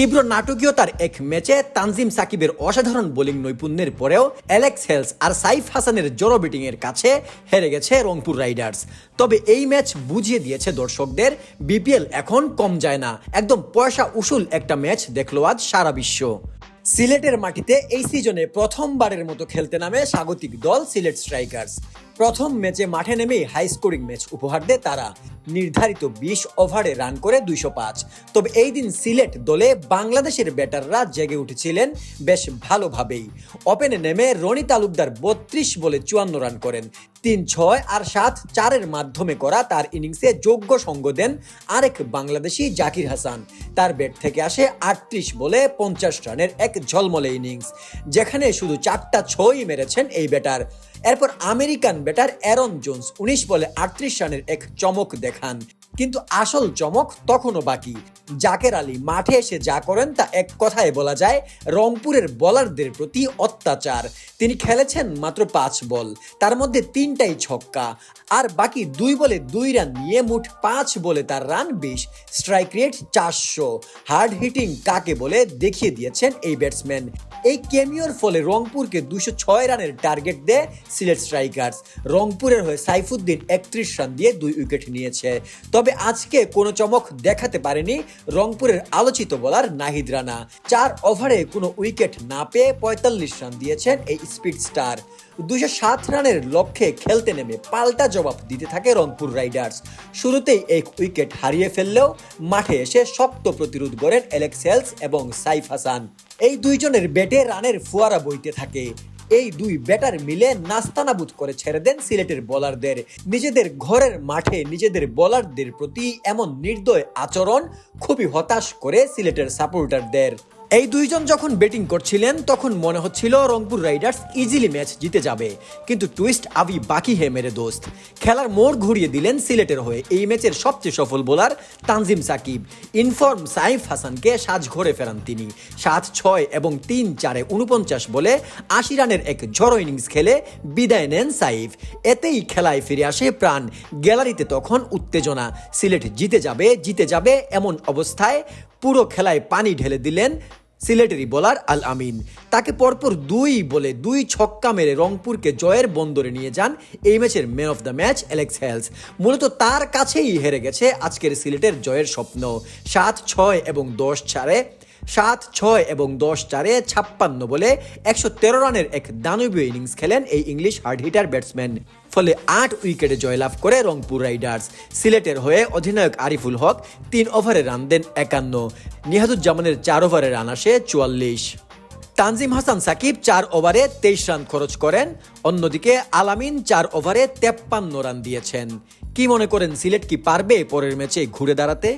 তীব্র নাটকীয়তার এক ম্যাচে তানজিম সাকিবের অসাধারণ বোলিং নৈপুণ্যের পরেও অ্যালেক্স হেলস আর সাইফ হাসানের জোরো ব্যাটিংয়ের কাছে হেরে গেছে রংপুর রাইডার্স। তবে এই ম্যাচ বুঝিয়ে দিয়েছে দর্শকদের, বিপিএল এখন কম যায় না। একদম পয়সা উসুল একটা ম্যাচ দেখল আজ সারা বিশ্ব। সিলেটের মাটিতে এই সিজনে প্রথমবারের মতো খেলতে নামে স্বাগতিক দল সিলেট স্ট্রাইকার্স। প্রথম ম্যাচে মাঠে নেমেই হাই স্কোরিং ম্যাচ উপহার দেয় তারা। নির্ধারিত বিশ ওভারে রান করে দুইশো পাঁচ। তবে এই দিন সিলেট দলে বাংলাদেশের ব্যাটাররা জেগে উঠেছিলেন বেশ ভালোভাবেই। ওপেনে নেমে রনি তালুকদার বত্রিশ বলে চুয়ান্ন রান করেন। তিন ছয় আর সাত চারের মাধ্যমে করা তার ইনিংসে যোগ্য সঙ্গ দেন আরেক বাংলাদেশি জাকির হাসান। তার ব্যাট থেকে আসে আটত্রিশ বলে পঞ্চাশ রানের এক ঝলমলে ইনিংস, যেখানে শুধু চারটা ছই মেরেছেন এই ব্যাটার। এরপর আমেরিকান ব্যাটার অ্যারন জোন্স উনিশ বলে আটত্রিশ রানের এক চমক দেখান। কিন্তু আসল চমক তখনও বাকি। জাকের আলী মাঠে এসে যা করেন তা এক কথায় বলা যায়, রংপুরের বোলারদের প্রতি অত্যাচার। তিনি খেলেছেন মাত্র পাঁচ বল, তার মধ্যে তিনটাই ছক্কা। আর বাকি দুই বলে দুই রান নিয়ে মোট পাঁচ বলে তার রান বিশ, স্ট্রাইক রেট চারশো। হার্ড হিটিং কাকে বলে দেখিয়ে দিয়েছেন এই ব্যাটসম্যান। এই কেমিওর ফলে রংপুরকে দুশো ছয় রানের টার্গেট দেয় সিলেট স্ট্রাইকার্স। রংপুরের হয়ে সাইফুদ্দিন একত্রিশ রান দিয়ে দুই উইকেট নিয়েছে। তবে আজকে কোনো চমক দেখাতে পারেনি রংপুরের আলোচিত বলার নাহিদ রানা। চার ওভারে কোনো উইকেট না পেয়ে পঁয়তাল্লিশ রান দিয়েছেন এই স্পিড স্টার। দুশো সাত রানের লক্ষ্যে খেলতে নেমে পাল্টা জবাব দিতে থাকে রংপুর রাইডার্স। শুরুতেই এক উইকেট হারিয়ে ফেললেও মাঠে এসে শক্ত প্রতিরোধ করেন অ্যালেক্স হেলস এবং সাইফ হাসান। এই দুইজনের ব্যাটে রানের ফোয়ারা বইতে থাকে। এই দুই ব্যাটার মিলে নাস্তানাবুদ করে ছেড়ে দেন সিলেটের বোলারদের। নিজেদের ঘরের মাঠে নিজেদের বোলারদের প্রতি এমন নির্দয় আচরণ খুবই হতাশ করে সিলেটের সাপোর্টারদের। এই দুইজন যখন ব্যাটিং করছিলেন, তখন মনে হচ্ছিল রংপুর রাইডার্স ইজিলি ম্যাচ জিতে যাবে। কিন্তু টুইস্ট আবি বাকি হে মেরে দোস্ত। খেলার মোড় ঘুরিয়ে দিলেন সিলেটের হয়ে। এই ম্যাচের সবচেয়ে সফল bowler Tanzim Sakib. In form Saif হাসানকে সাজ ঘরে ফেরান তিনি। সাত ছয় এবং তিন চারে উনপঞ্চাশ বলে আশি রানের এক ঝড়ো ইনিংস খেলে বিদায় নেন সাইফ। এতেই খেলায় ফিরে আসে প্রাণ। গ্যালারিতে তখন উত্তেজনা। সিলেট জিতে যাবে জিতে যাবে এমন অবস্থায় পুরো খেলায় পানি ঢেলে দিলেন সিলেটেরই বোলার আল আমিন। তাকে পরপর দুই বলে দুই ছক্কা মেরে রংপুরকে জয়ের বন্দরে নিয়ে যান এই ম্যাচের man of the match Alex Hales মূলত তার কাছেই হেরে গেছে আজকের সিলেটের জয়ের স্বপ্ন। সাত ছয় এবং দশ ছাড়ে সাত ছয় এবং দশ চারে ছাপ্পান্ন বলে একশো তেরো রানের এক দানবীয় ইনিংস খেলেন এই ইংলিশ হার্ড হিটার ব্যাটসম্যান। ফলে আট উইকেটে জয়লাভ করে রংপুর রাইডার্স। সিলেটের হয়ে অধিনায়ক আরিফুল হক তিন ওভারে রান দেন একান্ন। নিহাদুজ্জামানের চার ওভারে রান আসে চুয়াল্লিশ। তানজিম হাসান সাকিব চার ওভারে তেইশ রান খরচ করেন। অন্যদিকে আলামিন চার ওভারে তেপ্পান্ন রান দিয়েছেন। কি মনে করেন সিলেট কি পারবে পরের ম্যাচে ঘুরে দাঁড়াতে?